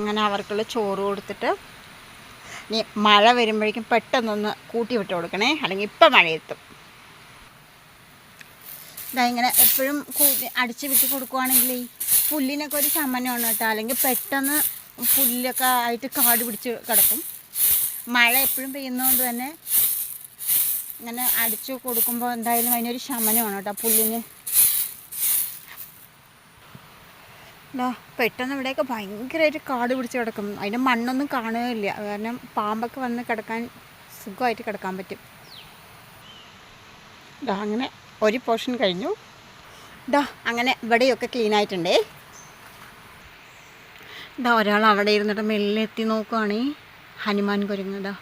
അങ്ങനെ അവർക്കുള്ള ചോറ് കൊടുത്തിട്ട് ഇനി മഴ വരുമ്പോഴേക്കും പെട്ടെന്നൊന്ന് കൂട്ടി വിട്ട് കൊടുക്കണേ. അല്ലെങ്കിൽ ഇപ്പം മഴയെത്തും. ഇതാ ഇങ്ങനെ എപ്പോഴും കൂട്ടി അടിച്ച് വിട്ട് കൊടുക്കുവാണെങ്കിൽ പുല്ലിനൊക്കെ ഒരു ശമനമാണ് കേട്ടോ. അല്ലെങ്കിൽ പെട്ടെന്ന് പുല്ലൊക്കെ ആയിട്ട് കാട് പിടിച്ച് കിടക്കും. മഴ എപ്പോഴും പെയ്യുന്നതുകൊണ്ട് തന്നെ ഇങ്ങനെ അടിച്ചു കൊടുക്കുമ്പോൾ എന്തായാലും അതിനൊരു ശമനമാണ് കേട്ടോ പുല്ലിന്. ദാ പെട്ടെന്ന് ഇവിടെയൊക്കെ ഭയങ്കരമായിട്ട് കാട് പിടിച്ച് കിടക്കും. അതിന്റെ മണ്ണൊന്നും കാണുകയില്ല. കാരണം പാമ്പൊക്കെ വന്ന് കിടക്കാൻ സുഖമായിട്ട് കിടക്കാൻ പറ്റും. ദാ അങ്ങനെ ഒരു പോർഷൻ കഴിഞ്ഞു. ദാ അങ്ങനെ ഇവിടെയൊക്കെ ക്ലീൻ ആയിട്ടുണ്ടേ. ദാ ഒരാൾ അവിടെ ഇരുന്നിട്ട് മെല്ലെ എത്തി നോക്കുവാണേ. ഹനുമാൻ കുരങ്ങ് ദാ.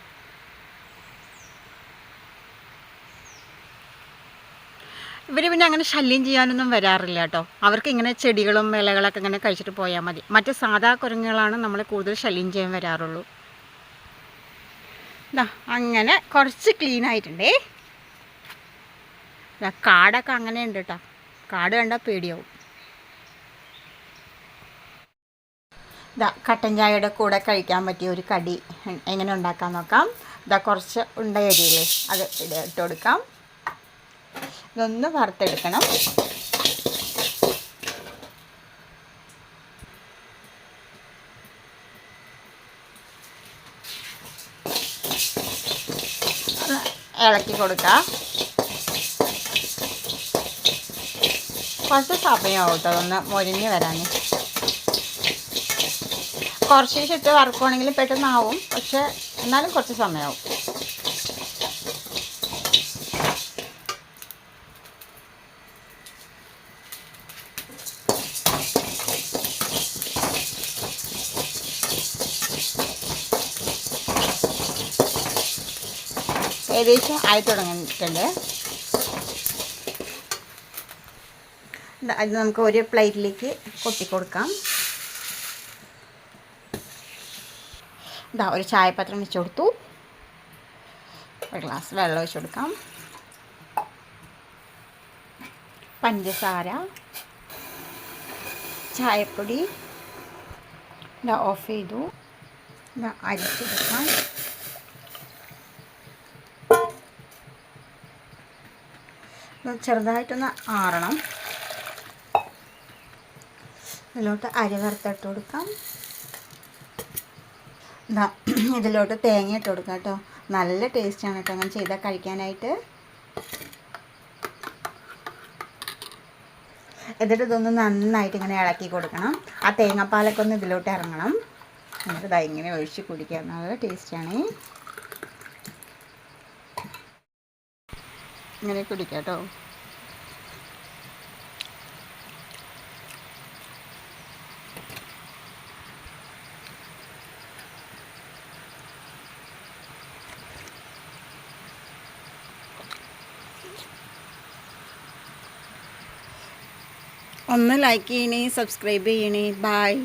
ഇവർ പിന്നെ അങ്ങനെ ശല്യം ചെയ്യാനൊന്നും വരാറില്ല കേട്ടോ. അവർക്ക് ഇങ്ങനെ ചെടികളും ഇലകളൊക്കെ ഇങ്ങനെ കഴിച്ചിട്ട് പോയാൽ മതി. മറ്റ് സാധാ കുരങ്ങുകളാണ് നമ്മൾ കൂടുതൽ ശല്യം ചെയ്യാൻ വരാറുള്ളൂ. ദാ അങ്ങനെ കുറച്ച് ക്ലീൻ ആയിട്ടുണ്ടേ. കാടൊക്കെ അങ്ങനെ ഉണ്ട് കേട്ടോ. കാട് കണ്ടാൽ പേടിയാവും. ഇതാ കട്ടൻ ചായയുടെ കൂടെ കഴിക്കാൻ പറ്റിയ ഒരു കടി എങ്ങനെ ഉണ്ടാക്കാൻ നോക്കാം. ഇതാ കുറച്ച് ഉണ്ടയരിയില്ലേ അത് ഇട- ഇട്ട് കൊടുക്കാം. ഇതൊന്ന് വറുത്തെടുക്കണം. ഇളക്കി കൊടുക്കാം. കുറച്ച് സമയമാവും കേട്ടോ ഒന്ന് മൊരിഞ്ഞ് വരാൻ കുറച്ച് ഇട്ട് വറുക്കുവാണെങ്കിൽ പെട്ടെന്നാവും പക്ഷെ എന്നാലും കുറച്ച് സമയമാവും. ഏകദേശം ആയി തുടങ്ങിയിട്ടുണ്ട്. അത് നമുക്ക് ഒരു പ്ലേറ്റിലേക്ക് കൊട്ടിക്കൊടുക്കാം ഇതാ ഒരു ചായപാത്രം വെച്ച് കൊടുത്തു. ഒരു ഗ്ലാസ് വെള്ളം ഒഴിച്ച് കൊടുക്കാം. പഞ്ചസാര ചായപ്പൊടി ഇതാ ഓഫ് ചെയ്തു. ഇതാ അരിച്ചെടുക്കാം. ചെറുതായിട്ടൊന്ന് ആറണം. ഇതിലോട്ട് അരി വറുത്തിട്ട് കൊടുക്കാം. ഇതാ ഇതിലോട്ട് തേങ്ങ ഇട്ട് കൊടുക്കാം കേട്ടോ. നല്ല ടേസ്റ്റാണ് കേട്ടോ അങ്ങനെ ചെയ്താൽ കഴിക്കാനായിട്ട്. എന്നിട്ട് ഇതൊന്ന് നന്നായിട്ട് ഇങ്ങനെ ഇളക്കി കൊടുക്കണം. ആ തേങ്ങാപ്പാലൊക്കെ ഒന്ന് ഇതിലോട്ട് ഇറങ്ങണം. എന്നിട്ട് ഇതാ ഇങ്ങനെ ഒഴിച്ച് കുടിക്കാം. നല്ല ടേസ്റ്റാണ് ഇങ്ങനെ കുടിക്കാം കേട്ടോ. ഒന്ന് ലൈക്ക് ചെയ്യണേ സബ്സ്ക്രൈബ് ചെയ്യണേ. ബായ്